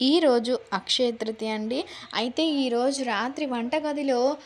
ఈరోజు అక్షయ తృతీయ అండి. అయితే ఈరోజు రాత్రి వంటగదిలో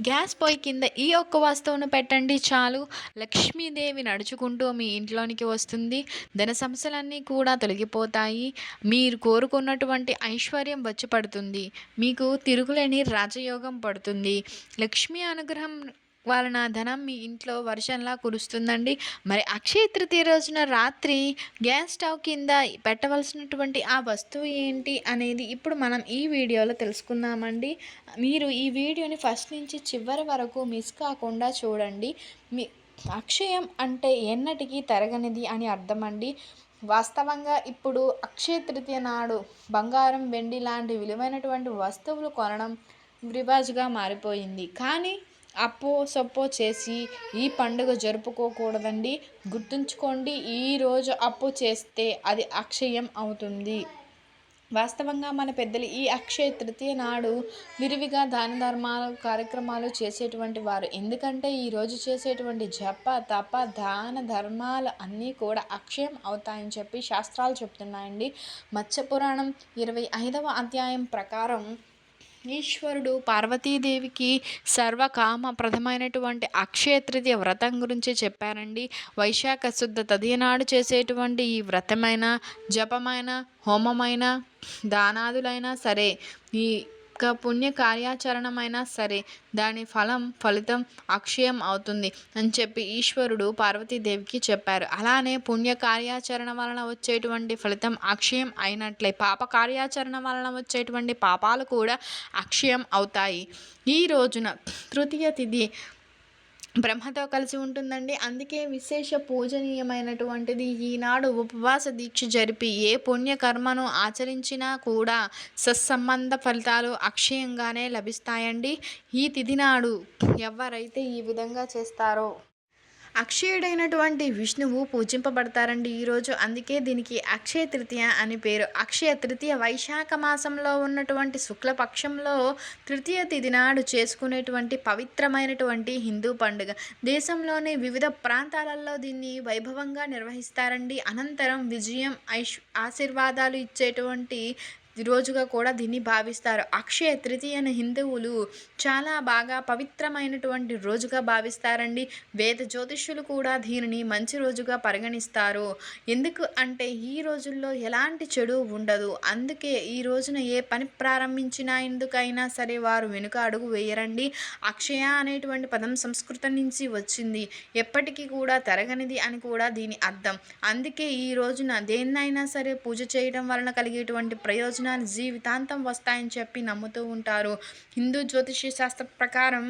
గ్యాస్ పొయ్యి కింద ఈ ఒక్క వస్తువును పెట్టండి చాలు. లక్ష్మీదేవి నడుచుకుంటూ మీ ఇంట్లోనికి వస్తుంది. ధన సమస్యలన్నీ కూడా తొలగిపోతాయి. మీరు కోరుకున్నటువంటి ఐశ్వర్యం వచ్చి పడుతుంది. మీకు తిరుగులేని రాజయోగం పడుతుంది. లక్ష్మీ అనుగ్రహం వలన ధనం మీ ఇంట్లో వర్షంలా కురుస్తుందండి. మరి అక్షయ తృతీయ రోజున రాత్రి గ్యాస్ స్టవ్ కింద పెట్టవలసినటువంటి ఆ వస్తువు ఏంటి అనేది ఇప్పుడు మనం ఈ వీడియోలో తెలుసుకుందామండి. మీరు ఈ వీడియోని ఫస్ట్ నుంచి చివరి వరకు మిస్ కాకుండా చూడండి. మీ అక్షయం అంటే ఎన్నటికీ తరగనిది అని అర్థమండి. వాస్తవంగా ఇప్పుడు అక్షయ తృతీయ నాడు బంగారం వెండి లాంటి విలువైనటువంటి వస్తువులు కొనడం రివాజుగా మారిపోయింది. కానీ అప్పో సొప్పో చేసి ఈ పండుగ జరుపుకోకూడదండి. గుర్తుంచుకోండి ఈరోజు అప్పు చేస్తే అది అక్షయం అవుతుంది. వాస్తవంగా మన పెద్దలు ఈ అక్షయ తృతీయ నాడు విరివిగా దాన ధర్మాలు కార్యక్రమాలు చేసేటువంటి వారు. ఎందుకంటే ఈరోజు చేసేటువంటి జప తప దాన ధర్మాలు అన్నీ కూడా అక్షయం అవుతాయని చెప్పి శాస్త్రాలు చెప్తున్నాయండి. మత్స్య పురాణం ఇరవై ఐదవ అధ్యాయం ప్రకారం ఈశ్వరుడు పార్వతీదేవికి సర్వకామ ప్రథమైనటువంటి అక్షయ తృతీయ వ్రతం గురించి చెప్పారండి. వైశాఖ శుద్ధ తదినాడు చేసేటువంటి ఈ వ్రతమైన జపమైన హోమమైన దానాదులైనా సరే ఈ ఒక్క పుణ్య కార్యాచరణమైనా సరే దాని ఫలం ఫలితం అక్షయం అవుతుంది అని చెప్పి ఈశ్వరుడు పార్వతీదేవికి చెప్పారు. అలానే పుణ్య కార్యాచరణ వలన వచ్చేటువంటి ఫలితం అక్షయం అయినట్లే. పాప కార్యాచరణ వలన వచ్చేటువంటి పాపాలు కూడా అక్షయం అవుతాయి. ఈ రోజున తృతీయ తిథి బ్రహ్మతో కలిసి ఉంటుందండి. అందుకే విశేష పూజనీయమైనటువంటిది ఈనాడు ఉపవాస దీక్ష జరిపి ఏ పుణ్యకర్మను ఆచరించినా కూడా సత్సంబంధ ఫలితాలు అక్షయంగానే లభిస్తాయండి. ఈ తిథి నాడు ఎవరైతే ఈ విధంగా చేస్తారో అక్షయుడైనటువంటి విష్ణువు పూజింపబడతారండి ఈరోజు. అందుకే దీనికి అక్షయ తృతీయ అని పేరు. అక్షయ తృతీయ వైశాఖ మాసంలో ఉన్నటువంటి శుక్లపక్షంలో తృతీయ తిథి నాడు చేసుకునేటువంటి పవిత్రమైనటువంటి హిందూ పండుగ. దేశంలోని వివిధ ప్రాంతాలలో దీన్ని వైభవంగా నిర్వహిస్తారండి. అనంతరం విజయం ఐష్ ఆశీర్వాదాలు ఇచ్చేటువంటి రోజుగా కూడా దీన్ని భావిస్తారు. అక్షయ తృతీయను హిందువులు చాలా బాగా పవిత్రమైనటువంటి రోజుగా భావిస్తారండి. వేద జ్యోతిష్యులు కూడా దీనిని మంచి రోజుగా పరిగణిస్తారు. ఎందుకు అంటే ఈ రోజుల్లో ఎలాంటి చెడు ఉండదు. అందుకే ఈ రోజున ఏ పని ప్రారంభించినా ఎందుకైనా సరే వారు వెనుక అడుగు వేయరండి. అక్షయ అనేటువంటి పదం సంస్కృతం నుంచి వచ్చింది. ఎప్పటికీ కూడా తరగనిది అని కూడా దీని అర్థం. అందుకే ఈ రోజున దేన్నైనా సరే పూజ చేయడం వలన కలిగేటువంటి ప్రయోజనం ప్రయోజనాలు జీవితాంతం వస్తాయని చెప్పి నమ్ముతూ ఉంటారు. హిందూ జ్యోతిష్య శాస్త్ర ప్రకారం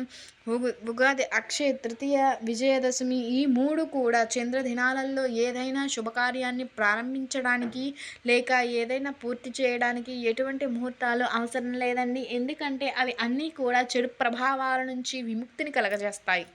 ఉగాది అక్షయ తృతీయ విజయదశమి ఈ మూడు కూడా చంద్రదినాలలో ఏదైనా శుభకార్యాన్ని ప్రారంభించడానికి లేక ఏదైనా పూర్తి చేయడానికి ఎటువంటి ముహూర్తాలు అవసరం లేదండి. ఎందుకంటే అవి అన్నీ కూడా చెడు ప్రభావాల నుంచి విముక్తిని కలగజేస్తాయి.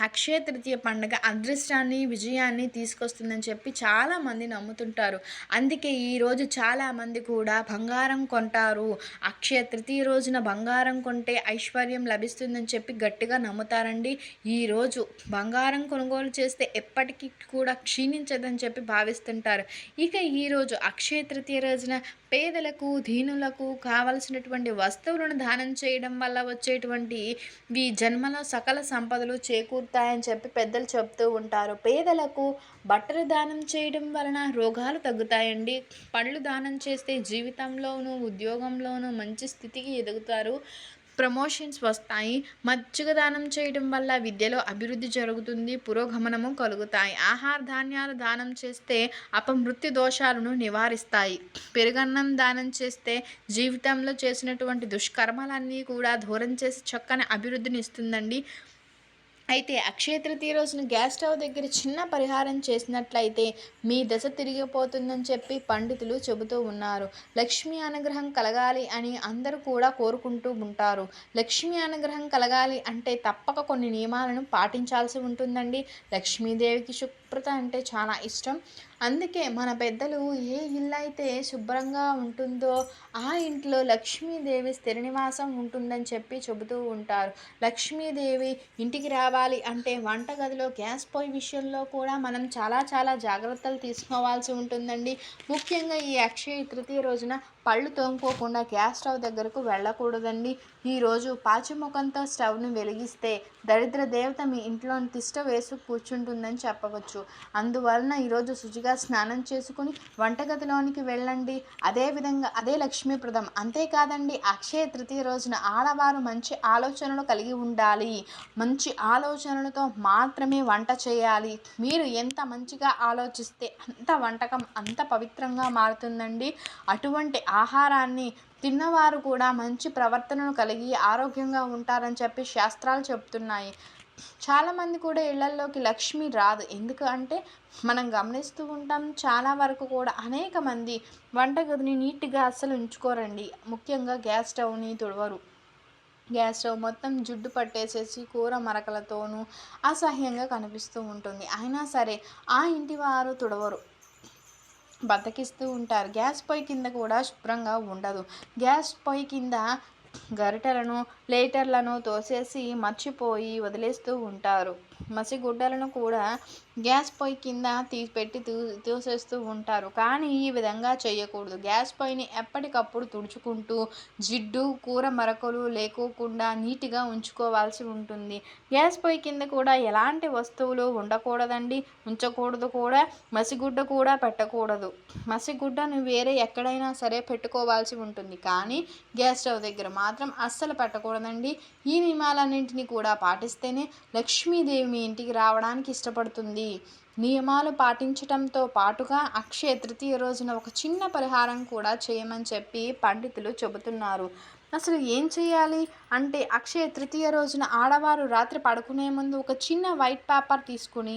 అక్షయ తృతీయ పండుగ అదృష్టాన్ని విజయాన్ని తీసుకొస్తుందని చెప్పి చాలామంది నమ్ముతుంటారు. అందుకే ఈరోజు చాలామంది కూడా బంగారం కొంటారు. అక్షయ తృతీయ రోజున బంగారం కొంటే ఐశ్వర్యం లభిస్తుందని చెప్పి గట్టిగా నమ్ముతారండి. ఈరోజు బంగారం కొనుగోలు చేస్తే ఎప్పటికీ కూడా క్షీణించదని చెప్పి భావిస్తుంటారు. ఇక ఈరోజు అక్షయ తృతీయ రోజున పేదలకు దీనులకు కావలసినటువంటి వస్తువులను దానం చేయడం వల్ల వచ్చేటువంటి ఈ జన్మలో సకల సంపదలు చేకూరుతాయని చెప్పి పెద్దలు చెప్తూ ఉంటారు. పేదలకు బట్టలు దానం చేయడం వలన రోగాలు తగ్గుతాయండి. పండ్లు దానం చేస్తే జీవితంలోనూ ఉద్యోగంలోనూ మంచి స్థితికి ఎదుగుతారు. ప్రమోషన్స్ వస్తాయి. మజ్జిగ దానం చేయడం వల్ల విద్యలో అభివృద్ధి జరుగుతుంది. పురోగమనము కలుగుతాయి. ఆహార ధాన్యాలు దానం చేస్తే అపమృత్యు దోషాలను నివారిస్తాయి. పెరుగన్నం దానం చేస్తే జీవితంలో చేసినటువంటి దుష్కర్మలన్నీ కూడా దూరం చేసి చక్కని అభివృద్ధిని ఇస్తుందండి. అయితే అక్షయ తృతీయ రోజున గ్యాస్ స్టవ్ దగ్గర చిన్న పరిహారం చేసినట్లయితే మీ దశ తిరిగిపోతుందని చెప్పి పండితులు చెబుతూ ఉన్నారు. లక్ష్మీ అనుగ్రహం కలగాలి అని అందరూ కూడా కోరుకుంటూ ఉంటారు. లక్ష్మీ అనుగ్రహం కలగాలి అంటే తప్పక కొన్ని నియమాలను పాటించాల్సి ఉంటుందండి. లక్ష్మీదేవికి శుభ్రత అంటే చాలా ఇష్టం. అందుకే మన పెద్దలు ఏ ఇల్లు అయితే శుభ్రంగా ఉంటుందో ఆ ఇంట్లో లక్ష్మీదేవి స్థిర నివాసం ఉంటుందని చెప్పి చెబుతూ ఉంటారు. లక్ష్మీదేవి ఇంటికి రావాలి అంటే వంటగదిలో గ్యాస్ పొయ్యి విషయంలో కూడా మనం చాలా చాలా జాగ్రత్తలు తీసుకోవాల్సి ఉంటుందండి. ముఖ్యంగా ఈ అక్షయ తృతీయ రోజున పళ్ళు తోముకోకుండా గ్యాస్ స్టవ్ దగ్గరకు వెళ్ళకూడదండి. ఈరోజు పాచిముఖంతో స్టవ్ను వెలిగిస్తే దరిద్ర దేవత మీ ఇంట్లో తిష్ట వేసి కూర్చుంటుందని చెప్పవచ్చు. అందువలన ఈరోజు శుచిగా స్నానం చేసుకుని వంటగదిలోనికి వెళ్ళండి. అదేవిధంగా అదే లక్ష్మీప్రదం అంతేకాదండి అక్షయ తృతీయ రోజున ఆడవారు మంచి ఆలోచనలు కలిగి ఉండాలి. మంచి ఆలోచనలతో మాత్రమే వంట చేయాలి. మీరు ఎంత మంచిగా ఆలోచిస్తే అంత వంటకం అంత పవిత్రంగా మారుతుందండి. అటువంటి ఆహారాన్ని తిన్నవారు కూడా మంచి ప్రవర్తనను కలిగి ఆరోగ్యంగా ఉంటారని చెప్పి శాస్త్రాలు చెప్తున్నాయి చాలామంది కూడా ఇళ్ళల్లోకి లక్ష్మి రాదు. ఎందుకు అంటే మనం గమనిస్తూ ఉంటాం చాలా వరకు కూడా అనేక మంది వంటగదిని నీట్గా అస్సలు ఉంచుకోరండి. ముఖ్యంగా గ్యాస్ స్టవ్ని తుడవరు. గ్యాస్ స్టవ్ మొత్తం జుడ్డు పట్టేసేసి కూర మరకలతోనూ అసహ్యంగా కనిపిస్తూ ఉంటుంది. అయినా సరే ఆ ఇంటి వారు తుడవరు. బతకిస్తూ ఉంటారు. గ్యాస్ పొయ్యి కింద కూడా శుభ్రంగా ఉండదు. గ్యాస్ పొయ్యి కింద గరిటెలను లేటర్లను తోసేసి మర్చిపోయి వదిలేస్తూ ఉంటారు. మసిగుడ్డలను కూడా గ్యాస్ పొయ్యి కింద తీ పెట్టి తూ తోసేస్తూ ఉంటారు. కానీ ఈ విధంగా చేయకూడదు. గ్యాస్ పొయ్యిని ఎప్పటికప్పుడు తుడుచుకుంటూ జిడ్డు కూర మరకలు లేకోకుండా నీట్గా ఉంచుకోవాల్సి ఉంటుంది. గ్యాస్ పొయ్యి కింద కూడా ఎలాంటి వస్తువులు ఉండకూడదండి? ఉంచకూడదు కూడా. మసిగుడ్డ కూడా పెట్టకూడదు. మసిగుడ్డను వేరే ఎక్కడైనా సరే పెట్టుకోవాల్సి ఉంటుంది. కానీ గ్యాస్ స్టవ్ దగ్గర మాత్రం అస్సలు పెట్టకూడదు పెట్టకూడదండి ఈ నియమాలన్నింటినీ కూడా పాటిస్తేనే లక్ష్మీదేవి మీ ఇంటికి రావడానికి ఇష్టపడుతుంది. నియమాలు పాటించటంతో పాటుగా అక్షయ తృతీయ రోజున ఒక చిన్న పరిహారం కూడా చేయమని చెప్పి పండితులు చెబుతున్నారు. అసలు ఏం చేయాలి? అంటే అక్షయ తృతీయ రోజున ఆడవారు రాత్రి పడుకునే ముందు ఒక చిన్న వైట్ పేపర్ తీసుకుని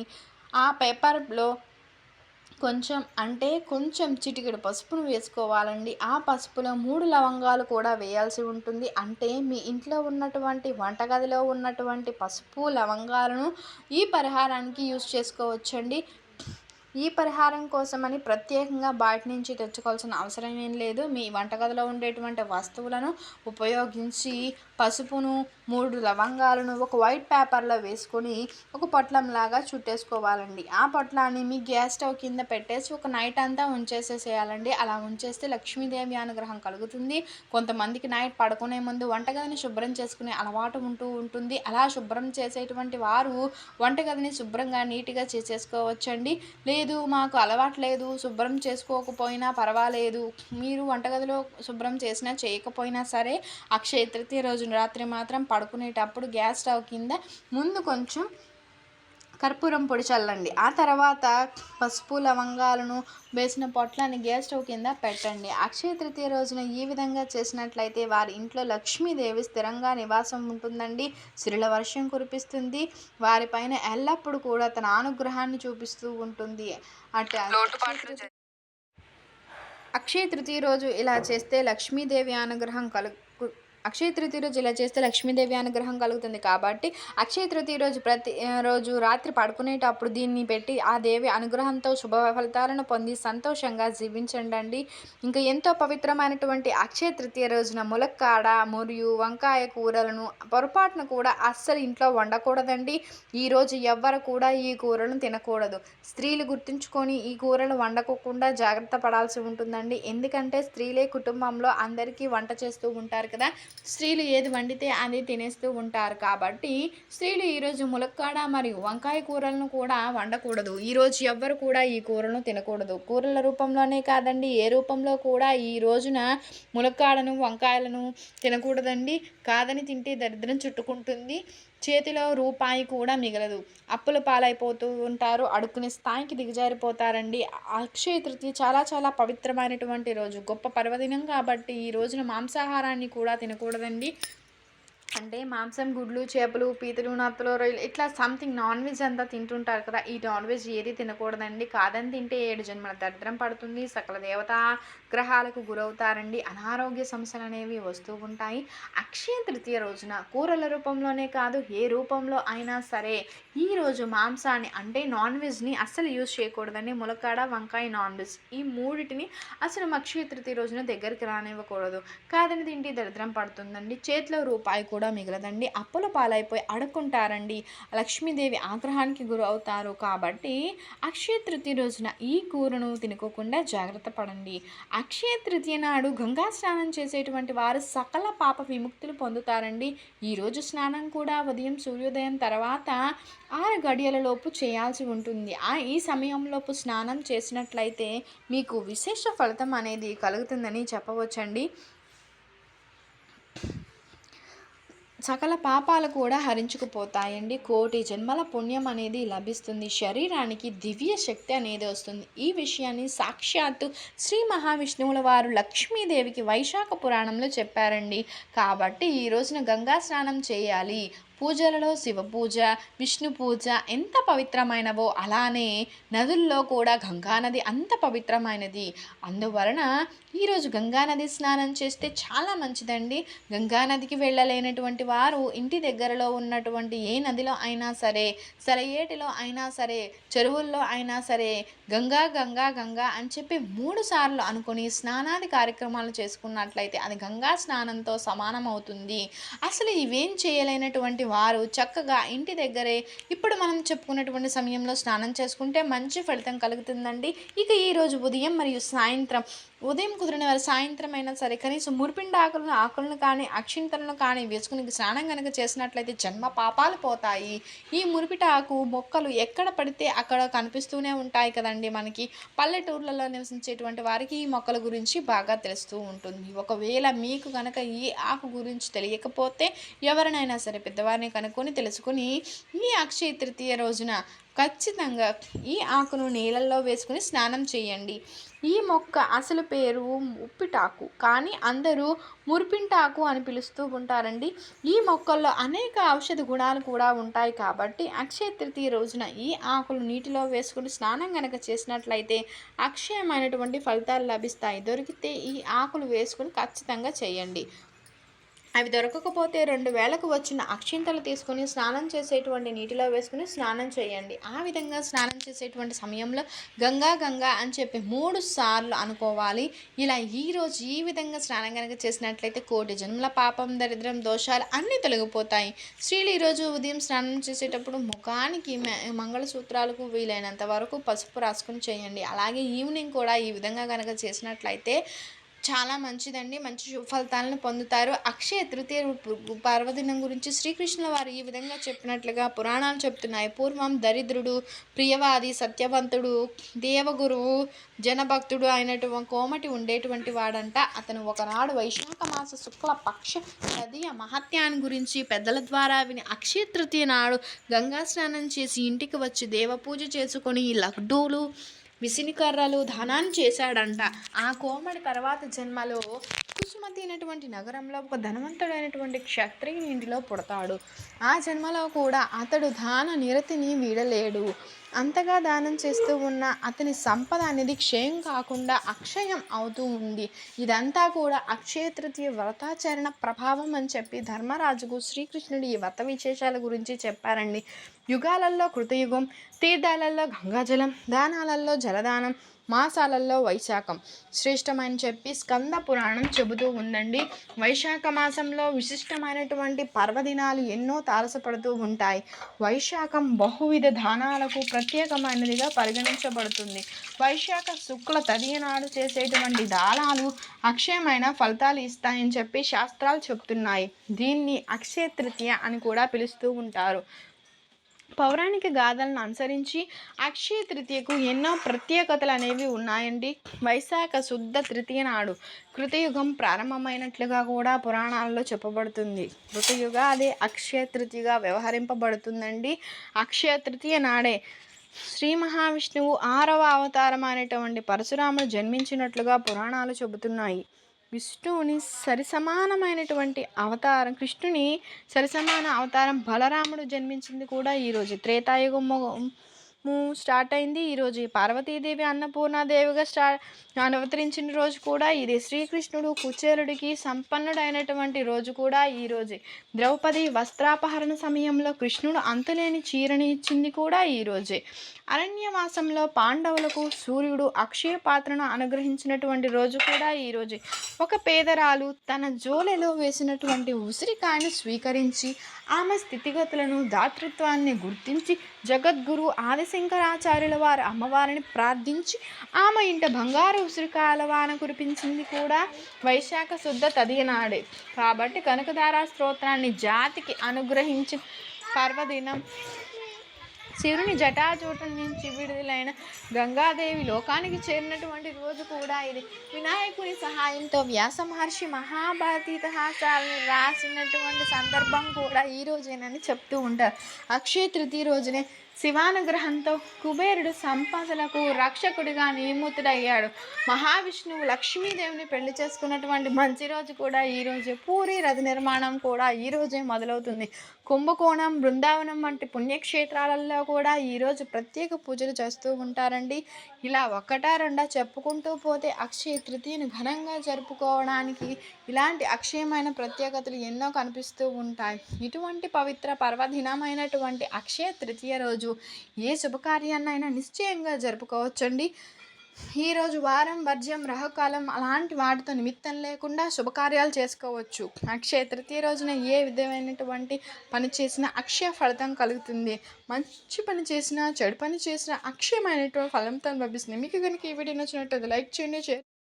ఆ పేపర్లో కొంచెం అంటే కొంచెం చిటికెడు పసుపును వేసుకోవాలండి. ఆ పసుపులో మూడు లవంగాలు కూడా వేయాల్సి ఉంటుంది. అంటే మీ ఇంట్లో ఉన్నటువంటి వంటగదిలో ఉన్నటువంటి పసుపు లవంగాలను ఈ పరిహారానికి యూస్ చేసుకోవచ్చండి. ఈ పరిహారం కోసమని ప్రత్యేకంగా బయట నుంచి తెచ్చుకోవాల్సిన అవసరం ఏం లేదు. మీ వంటగదిలో ఉండేటువంటి వస్తువులను ఉపయోగించి పసుపును మూడు లవంగాలను ఒక వైట్ పేపర్లో వేసుకొని ఒక పొట్లంలాగా చుట్టేసుకోవాలండి. ఆ పొట్లాన్ని మీ గ్యాస్ స్టవ్ కింద పెట్టేసి ఒక నైట్ అంతా ఉంచేసేసేయాలండి. అలా ఉంచేస్తే లక్ష్మీదేవి అనుగ్రహం కలుగుతుంది. కొంతమందికి నైట్ పడుకునే ముందు వంటగదిని శుభ్రం చేసుకునే అలవాటు ఉంటూ ఉంటుంది. అలా శుభ్రం చేసేటువంటి వారు వంటగదిని శుభ్రంగా నీట్గా చేసేసుకోవచ్చండి. లేదు లేదు మాకు అలవాటు లేదు శుభ్రం చేసుకోకపోయినా పర్వాలేదు. మీరు వంటగదిలో శుభ్రం చేసినా చేయకపోయినా సరే అక్షయ తృతీయ రోజు రాత్రి మాత్రం పడుకునేటప్పుడు గ్యాస్ స్టవ్ కింద ముందు కొంచెం కర్పూరం పొడి చల్లండి. ఆ తర్వాత పసుపు లవంగాలను వేసిన పొట్లాన్ని గ్యాస్ స్టవ్ కింద పెట్టండి. అక్షయ తృతీయ రోజున ఈ విధంగా చేసినట్లయితే వారి ఇంట్లో లక్ష్మీదేవి స్థిరంగా నివాసం ఉంటుందండి. సిరుల వర్షం కురిపిస్తుంది. వారిపైన ఎల్లప్పుడూ కూడా తన అనుగ్రహాన్ని చూపిస్తూ ఉంటుంది. అటు అక్షయ తృతీయ రోజు ఇలా చేస్తే లక్ష్మీదేవి అనుగ్రహం కలుగు అక్షయ తృతీయ రోజు ఇలా చేస్తే లక్ష్మీదేవి అనుగ్రహం కలుగుతుంది కాబట్టి అక్షయ తృతీయ రోజు ప్రతి రోజు రాత్రి పడుకునేటప్పుడు దీన్ని పెట్టి ఆ దేవి అనుగ్రహంతో శుభ ఫలితాలను పొంది సంతోషంగా జీవించండి ఇంకా ఎంతో పవిత్రమైనటువంటి అక్షయ తృతీయ రోజున ములక్కాడ మరియు వంకాయ కూరలను పొరపాటున కూడా అస్సలు ఇంట్లో వండకూడదండి. ఈరోజు ఎవ్వరు కూడా ఈ కూరలను తినకూడదు. స్త్రీలు గుర్తుంచుకొని ఈ కూరలు వండకోకుండా జాగ్రత్త పడాల్సి ఉంటుందండి. ఎందుకంటే స్త్రీలే కుటుంబంలో అందరికీ వంట చేస్తూ ఉంటారు కదా. స్త్రీలు ఏది వండితే అది తినేస్తూ ఉంటారు కాబట్టి స్త్రీలు ఈరోజు ములక్కాడ మరియు వంకాయ కూరలను కూడా వండకూడదు. ఈరోజు ఎవ్వరు కూడా ఈ కూరలను తినకూడదు. కూరల రూపంలోనే కాదండి ఏ రూపంలో కూడా ఈ రోజున ములక్కాడను వంకాయలను తినకూడదండి. కాదని తింటే దరిద్రం చుట్టుకుంటుంది. చేతిలో రూపాయి కూడా మిగలదు. అప్పుల పాలైపోతూ ఉంటారు అడుక్కునే స్థాయికి దిగజారిపోతారండి. అక్షయ తృతీయ చాలా చాలా పవిత్రమైనటువంటి రోజు. గొప్ప పర్వదినం కాబట్టి ఈ రోజున మాంసాహారాన్ని కూడా తినకూడదండి. అంటే మాంసం గుడ్లు చేపలు పీతలు నత్తలు రొయ్యలు ఇట్లా సంథింగ్ నాన్ వెజ్ అంతా తింటుంటారు కదా. ఈ నాన్ వెజ్ ఏది తినకూడదండి. కాదని తింటే ఏడు జన్మల దరిద్రం పడుతుంది. సకల దేవత గ్రహాలకు గురవుతారండి. అనారోగ్య సమస్యలు అనేవి వస్తూ ఉంటాయి. అక్షయ తృతీయ రోజున కూరల రూపంలోనే కాదు ఏ రూపంలో అయినా సరే ఈరోజు మాంసాన్ని అంటే నాన్ వెజ్ని అస్సలు యూజ్ చేయకూడదండి. ములక్కాడ వంకాయ నాన్ వెజ్ ఈ మూడిటిని అసలు అక్షయ తృతీయ రోజున దగ్గరికి రానివ్వకూడదు. కాదని తింటి దరిద్రం పడుతుందండి. చేతిలో రూపాయి కూడా మిగలదండి. అప్పుల పాలైపోయి అడుక్కుంటారండి. లక్ష్మీదేవి ఆగ్రహానికి గురి అవుతారు కాబట్టి అక్షయ తృతీయ రోజున ఈ కూరను తినుకోకుండా జాగ్రత్త పడండి. అక్షయ తృతీయ నాడు గంగా స్నానం చేసేటువంటి వారు సకల పాప విముక్తులు పొందుతారండి. ఈరోజు స్నానం కూడా ఉదయం సూర్యోదయం తర్వాత ఆరు గడియలలోపు చేయాల్సి ఉంటుంది. ఆ ఈ సమయంలోపు స్నానం చేసినట్లయితే మీకు విశేష ఫలితం అనేది కలుగుతుందని చెప్పవచ్చండి. సకల పాపాలు కూడా హరించుకుపోతాయండి. కోటి జన్మల పుణ్యం అనేది లభిస్తుంది. శరీరానికి దివ్య శక్తి అనేది వస్తుంది. ఈ విషయాన్ని సాక్షాత్తు శ్రీ మహావిష్ణువుల వారు లక్ష్మీదేవికి వైశాఖ పురాణంలో చెప్పారండి. కాబట్టి ఈ రోజున గంగా స్నానం చేయాలి. పూజలలో శివ పూజ విష్ణు పూజ ఎంత పవిత్రమైనవో అలానే నదుల్లో కూడా గంగానది అంత పవిత్రమైనది. అందువలన ఈరోజు గంగానది స్నానం చేస్తే చాలా మంచిదండి. గంగానదికి వెళ్ళలేనటువంటి వారు ఇంటి దగ్గరలో ఉన్నటువంటి ఏ నదిలో అయినా సరే సెలయేటిలో అయినా సరే చెరువుల్లో అయినా సరే గంగా గంగా గంగా అని చెప్పి మూడు సార్లు అనుకుని స్నానాది కార్యక్రమాలు చేసుకున్నట్లయితే అది గంగా స్నానంతో సమానం అవుతుంది అసలు ఇవేం చేయలేనటువంటి వారు చక్కగా ఇంటి దగ్గరే ఇప్పుడు మనం చెప్పుకున్నటువంటి సమయంలో స్నానం చేసుకుంటే మంచి ఫలితం కలుగుతుందండి. ఇక ఈరోజు ఉదయం మరియు సాయంత్రం ఉదయం కుదిరిన వారు సాయంత్రం అయినా సరే కనీసం మురిపిండి ఆకులను ఆకులను కానీ అక్షింతలను కానీ వేసుకుని స్నానం కనుక చేసినట్లయితే జన్మ పాపాలు పోతాయి. ఈ మురిపిట ఆకు మొక్కలు ఎక్కడ పడితే అక్కడ కనిపిస్తూనే ఉంటాయి కదండి మనకి. పల్లెటూర్లలో నివసించేటువంటి వారికి ఈ మొక్కల గురించి బాగా తెలుస్తూ ఉంటుంది. ఒకవేళ మీకు కనుక ఈ ఆకు గురించి తెలియకపోతే ఎవరినైనా సరే పెద్దవారిని కనుక్కొని తెలుసుకొని ఈ అక్షయ తృతీయ రోజున ఖచ్చితంగా ఈ ఆకును నీళ్ళల్లో వేసుకుని స్నానం చేయండి. ఈ మొక్క అసలు పేరు ఉప్పిటాకు. కానీ అందరూ మురిపింటాకు అని పిలుస్తూ ఉంటారండి. ఈ మొక్కల్లో అనేక ఔషధ గుణాలు కూడా ఉంటాయి కాబట్టి అక్షయ తృతీయ రోజున ఈ ఆకులు నీటిలో వేసుకుని స్నానం కనుక చేసినట్లయితే అక్షయమైనటువంటి ఫలితాలు లభిస్తాయి. దొరికితే ఈ ఆకులు వేసుకుని ఖచ్చితంగా చేయండి. అవి దొరకకపోతే రెండు వేలకు వచ్చిన అక్షింతలు తీసుకొని స్నానం చేసేటువంటి నీటిలో వేసుకుని స్నానం చేయండి. ఆ విధంగా స్నానం చేసేటువంటి సమయంలో గంగా గంగా అని చెప్పి మూడు సార్లు అనుకోవాలి. ఇలా ఈరోజు ఈ విధంగా స్నానం కనుక చేసినట్లయితే కోటి జన్మల పాపం దరిద్రం దోషాలు అన్నీ తొలగిపోతాయి. స్త్రీలు ఈరోజు ఉదయం స్నానం చేసేటప్పుడు ముఖానికి మంగళసూత్రాలకు వీలైనంత వరకు పసుపు రాసుకుని చేయండి. అలాగే ఈవినింగ్ కూడా ఈ విధంగా కనుక చేసినట్లయితే చాలా మంచిదండి. మంచి ఫలితాలను పొందుతారు. అక్షయ తృతీయ పర్వదినం గురించి శ్రీకృష్ణుల వారు ఈ విధంగా చెప్పినట్లుగా పురాణాలు చెప్తున్నాయి. పూర్వం దరిద్రుడు ప్రియవాది సత్యవంతుడు దేవగురువు జనభక్తుడు అయినటువంటి కోమటి ఉండేటువంటి వాడంట. అతను ఒకనాడు వైశాఖ మాస శుక్ల పక్ష తదియ మహత్యాన్ని గురించి పెద్దల ద్వారా విని అక్షయ తృతీయ నాడు గంగా స్నానం చేసి ఇంటికి వచ్చి దేవపూజ చేసుకొని ఈ లడ్డూలు విసినికర్రలు ధనాన్ని చేశాడంట. ఆ కోమడి తర్వాత జన్మలో సుమతి అయినటువంటి నగరంలో ఒక ధనవంతుడైనటువంటి క్షత్రియుని ఇంటిలో పుడతాడు. ఆ జన్మలో కూడా అతడు దాన నిరతిని వీడలేడు. అంతగా దానం చేస్తూ ఉన్న అతని సంపద అనేది క్షయం కాకుండా అక్షయం అవుతూ ఉంది. ఇదంతా కూడా అక్షయ తృతీయ వ్రతాచరణ ప్రభావం అని చెప్పి ధర్మరాజుకు శ్రీకృష్ణుడు ఈ వ్రత విశేషాల గురించి చెప్పారండి. యుగాలలో కృతయుగం తీర్థాలలో గంగాజలం దానాలలో జలదానం మాసాలలో వైశాఖం. శ్రేష్టమని చెప్పి స్కంద పురాణం చెబుతూ ఉందండి. వైశాఖ మాసంలో విశిష్టమైనటువంటి పర్వదినాలు ఎన్నో తారసపడుతూ ఉంటాయి. వైశాఖం బహువిధ దానాలకు ప్రత్యేకమైనదిగా పరిగణించబడుతుంది. వైశాఖ శుక్ల తదియనాడు చేసేటువంటి దానాలు అక్షయమైన ఫలితాలు ఇస్తాయని చెప్పి శాస్త్రాలు చెప్తున్నాయి దీన్ని అక్షయ తృతీయ అని కూడా పిలుస్తూ ఉంటారు. పౌరాణిక గాథలను అనుసరించి అక్షయ తృతీయకు ఎన్నో ప్రత్యేకతలు అనేవి ఉన్నాయండి. వైశాఖ శుద్ధ తృతీయ నాడు కృతయుగం ప్రారంభమైనట్లుగా కూడా పురాణాల్లో చెప్పబడుతుంది. కృతయుగ అదే అక్షయ తృతీయగా వ్యవహరింపబడుతుందండి. అక్షయ తృతీయ నాడే శ్రీ మహావిష్ణువు ఆరవ అవతారం అనేటువంటి పరశురాముడు జన్మించినట్లుగా పురాణాలు చెబుతున్నాయి. విష్ణువుని సరిసమానమైనటువంటి అవతారం కృష్ణుని సరిసమాన అవతారం బలరాముడు జన్మించింది కూడా ఈరోజు త్రేతాయుగము స్టార్ట్ అయింది ఈరోజు పార్వతీదేవి అన్నపూర్ణాదేవిగా స్టా అవతరించిన రోజు కూడా ఇది. శ్రీకృష్ణుడు కుచేరుడికి సంపన్నుడైనటువంటి రోజు కూడా ఈరోజే ద్రౌపది వస్త్రాపహరణ సమయంలో కృష్ణుడు అంతులేని చీరని ఇచ్చింది కూడా ఈరోజే అరణ్యవాసంలో పాండవులకు సూర్యుడు అక్షయ పాత్రను అనుగ్రహించినటువంటి రోజు కూడా ఈరోజే ఒక పేదరాలు తన జోలెలో వేసినటువంటి ఉసిరికాయను స్వీకరించి ఆమె స్థితిగతులను దాతృత్వాన్ని గుర్తించి జగద్గురు ఆదిశంకరాచార్యుల వారి అమ్మవారిని ప్రార్థించి ఆమె ఇంట బంగారు ఉసిరికాయల వాన కురిపించింది కూడా వైశాఖ శుద్ధ తదియనాడే. కాబట్టి కనకధార స్తోత్రాన్ని జాతికి అనుగ్రహించి పర్వదినం శివుని జటాచూటం నుంచి విడుదలైన గంగాదేవి లోకానికి చేరినటువంటి రోజు కూడా ఇది. వినాయకుని సహాయంతో వ్యాస మహర్షి మహాభారత ఇతిహాసాలను రాసినటువంటి సందర్భం కూడా ఈ రోజేనని చెప్తూ ఉంటారు. అక్షయ తృతీయ రోజునే శివానుగ్రహంతో కుబేరుడు సంపదలకు రక్షకుడిగా నియమితుడయ్యాడు. మహావిష్ణువు లక్ష్మీదేవిని పెళ్ళి చేసుకున్నటువంటి మంచి రోజు కూడా ఈ పూరి రథ నిర్మాణం కూడా ఈ రోజే మొదలవుతుంది. కుంభకోణం బృందావనం వంటి పుణ్యక్షేత్రాలలో కూడా ఈరోజు ప్రత్యేక పూజలు చేస్తూ ఉంటారండి. ఇలా ఒక్కటా రెండా చెప్పుకుంటూ పోతే అక్షయ తృతీయను ఘనంగా జరుపుకోవడానికి ఇలాంటి అక్షయమైన ప్రత్యేకతలు ఎన్నో కనిపిస్తూ ఉంటాయి. ఇటువంటి పవిత్ర పర్వదినమైనటువంటి అక్షయ తృతీయ రోజు ఏ శుభకార్యాన్నైనా నిశ్చయంగా జరుపుకోవచ్చండి. ఈరోజు వారం వర్జ్యం రహకాలం అలాంటి వాటితో నిమిత్తం లేకుండా శుభకార్యాలు చేసుకోవచ్చు. అక్షయ తృతీయ రోజున ఏ విధమైనటువంటి పని చేసినా అక్షయ ఫలితం కలుగుతుంది. మంచి పని చేసినా చెడు పని చేసినా అక్షయమైనటువంటి ఫలితం లభిస్తుంది. మీకు కనుక ఈ వీడియో నచ్చినట్లయితే లైక్ చేయండి